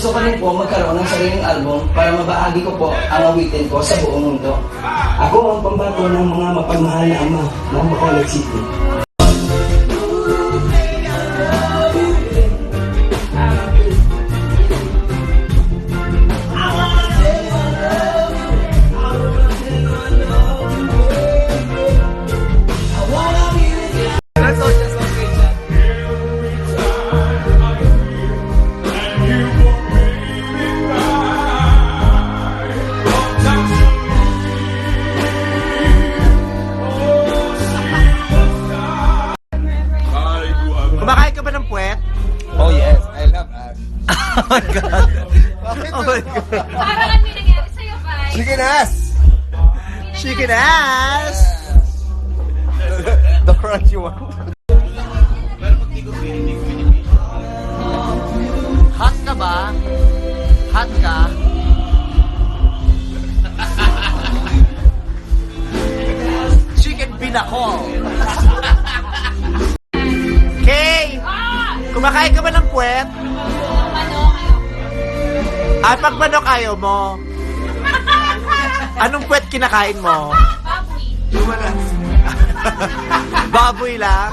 gusto ko rin po magkaroon ng sariling album para mabahagi ko po ang awitin ko sa buong mundo. Ako ang pambato ng mga mapagmahal na ama ng Bacolod City. Kumakain ka ba ng puwet? Oh yes, I love us. Oh my God. Oh my God. Parang ano yung nangyari sa'yo, Pai? Chicken ass! Chicken ass! The crunchy one. Hot ka ba? Hot ka? Chicken pinakol. Kumakain ka ba ng puwet? At pag manok ayaw mo, anong puwet kinakain mo? Baboy. Baboy lang?